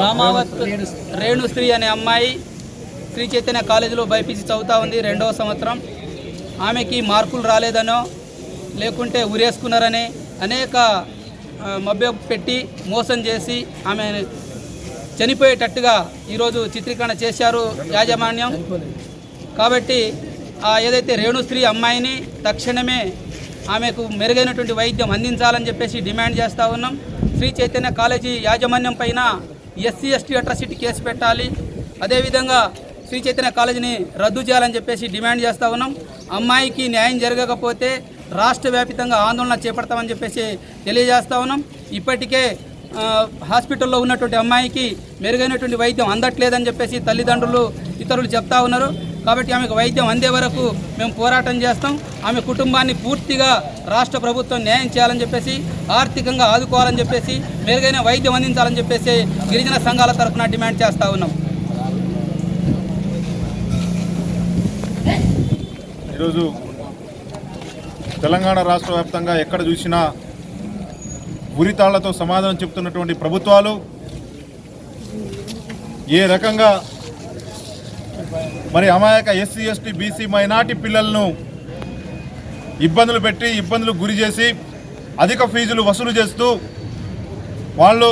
రామావత్ రేణుశ్రీ అనే అమ్మాయి శ్రీ చైతన్య కాలేజీలో బైపీసీ చదువుతా ఉంది రెండవ సంవత్సరం. ఆమెకి మార్కులు రాలేదనో లేకుంటే ఉరేసుకున్నారని అనేక మభ్య పెట్టి మోసం చేసి ఆమె చనిపోయేటట్టుగా ఈరోజు చిత్రీకరణ చేశారు యాజమాన్యం. కాబట్టి ఆ ఏదైతే రేణుశ్రీ అమ్మాయిని తక్షణమే ఆమెకు మెరుగైనటువంటి వైద్యం అందించాలని చెప్పేసి డిమాండ్ చేస్తూ ఉన్నాం. శ్రీ చైతన్య కాలేజీ యాజమాన్యం పైన ఎస్సీ ఎస్టీ అట్రాసిటీ కేసు పెట్టాలి. అదేవిధంగా శ్రీ చైతన్య కాలేజీని రద్దు చేయాలని చెప్పేసి డిమాండ్ చేస్తూ ఉన్నాం. అమ్మాయికి న్యాయం జరగకపోతే రాష్ట్ర వ్యాపితంగా ఆందోళన చేపడతామని చెప్పేసి తెలియజేస్తూ ఉన్నాం. ఇప్పటికే హాస్పిటల్లో ఉన్నటువంటి అమ్మాయికి మెరుగైనటువంటి వైద్యం అందట్లేదని చెప్పేసి తల్లిదండ్రులు ఇతరులు చెప్తా ఉన్నారు. కాబట్టి ఆమెకు వైద్యం అందే వరకు మేము పోరాటం చేస్తాం. ఆమె కుటుంబాన్ని పూర్తిగా రాష్ట్ర ప్రభుత్వం న్యాయం చేయాలని చెప్పేసి ఆర్థికంగా ఆదుకోవాలని చెప్పేసి మెరుగైన వైద్యం అందించాలని చెప్పేసి గిరిజన సంఘాల తరఫున డిమాండ్ చేస్తూ ఉన్నాం. ఈరోజు తెలంగాణ రాష్ట్ర వ్యాప్తంగా ఎక్కడ చూసినా ఉరితాళ్ళతో సమాధానం చెప్తున్నటువంటి ప్రభుత్వాలు ఏ రకంగా మరి అమాయక ఎస్సీ ఎస్టీ బీసీ మైనార్టీ పిల్లలను ఇబ్బందులు పెట్టి ఇబ్బందులు గురి చేసి అధిక ఫీజులు వసూలు చేస్తూ వాళ్ళు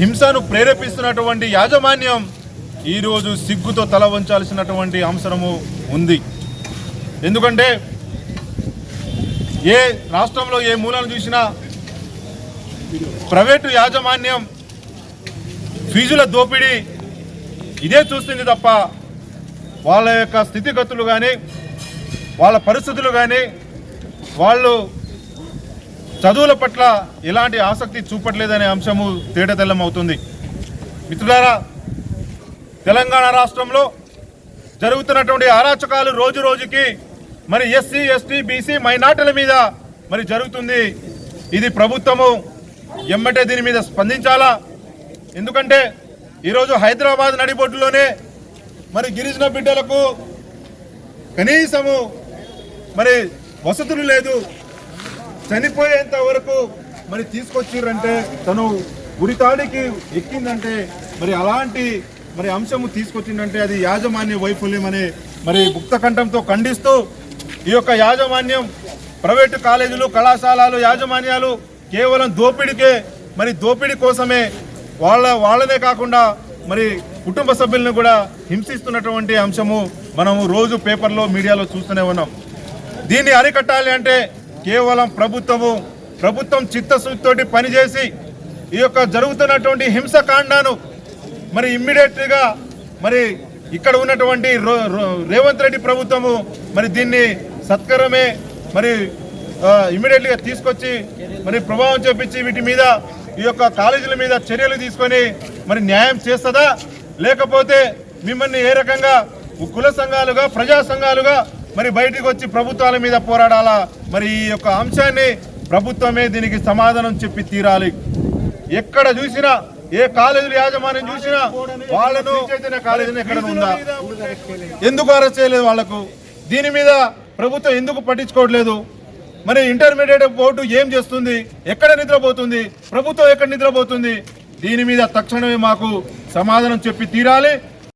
హింసను ప్రేరేపిస్తున్నటువంటి యాజమాన్యం ఈరోజు సిగ్గుతో తల వంచాల్సినటువంటి అవసరము ఉంది. ఎందుకంటే ఏ రాష్ట్రంలో ఏ మూలను చూసినా ప్రైవేటు యాజమాన్యం ఫీజుల దోపిడీ ఇదే చూస్తుంది తప్ప వాళ్ళ యొక్క స్థితిగతులు కానీ వాళ్ళ పరిస్థితులు కానీ వాళ్ళు చదువుల పట్ల ఎలాంటి ఆసక్తి చూపట్లేదనే అంశము తేటతెల్లం అవుతుంది. మిత్రులారా తెలంగాణ రాష్ట్రంలో జరుగుతున్నటువంటి అరాచకాలు రోజు రోజుకి మరి ఎస్సీ ఎస్టీ బీసీ మైనార్టీల మీద మరి జరుగుతుంది. ఇది ప్రభుత్వము ఎమ్మటే దీని మీద స్పందించాలా? ఎందుకంటే ఈరోజు హైదరాబాద్ నడిబొడ్డులోనే మరి గిరిజన బిడ్డలకు కనీసము మరి వసతులు లేదు. చనిపోయేంత వరకు మరి తీసుకొచ్చిర్రంటే తను ఉరితాడికి ఎక్కిందంటే మరి అలాంటి మరి అంశము తీసుకొచ్చిందంటే అది యాజమాన్య వైఫల్యం అనే మరి ముక్త కంఠంతో ఖండిస్తూ ఈ యొక్క యాజమాన్యం ప్రైవేటు కాలేజీలు కళాశాలలు యాజమాన్యాలు కేవలం దోపిడికే మరి దోపిడీ కోసమే వాళ్ళ వాళ్ళనే కాకుండా మరి కుటుంబ సభ్యులను కూడా హింసిస్తున్నటువంటి అంశము మనము రోజు పేపర్లో మీడియాలో చూస్తూనే ఉన్నాం. దీన్ని అరికట్టాలి అంటే కేవలం ప్రభుత్వము ప్రభుత్వం చిత్తశుద్ధితోటి పనిచేసి ఈ యొక్క జరుగుతున్నటువంటి హింసకాండను మరి ఇమ్మీడియట్గా మరి ఇక్కడ ఉన్నటువంటి రో- రో- రేవంత్ రెడ్డి ప్రభుత్వము మరి దీన్ని సత్కరమే మరి ఇమ్మీడియట్గా తీసుకొచ్చి మరి ప్రభావం చూపించి వీటి మీద ఈ యొక్క కాలేజీల మీద చర్యలు తీసుకొని మరి న్యాయం చేస్తుందా? లేకపోతే మిమ్మల్ని ఏ రకంగా కుల సంఘాలుగా ప్రజా సంఘాలుగా మరి బయటికి వచ్చి ప్రభుత్వాల మీద పోరాడాలా? మరి ఈ యొక్క అంశాన్ని ప్రభుత్వమే దీనికి సమాధానం చెప్పి తీరాలి. ఎక్కడ చూసినా ఏ కాలేజీల యాజమాన్యం చూసినా వాళ్ళను కాలేజీని ఎక్కడ ఉందా? ఎందుకు అరెస్ట్ చేయలేదు వాళ్ళకు దీని మీద ప్రభుత్వం ఎందుకు పట్టించుకోవట్లేదు? మరి ఇంటర్మీడియట్ బోర్డు ఏం చేస్తుంది? ఎక్కడ నిద్రపోతుంది? ప్రభుత్వం ఎక్కడ నిద్రపోతుంది? దీని మీద తక్షణమే మాకు సమాధానం చెప్పి తీరాలి.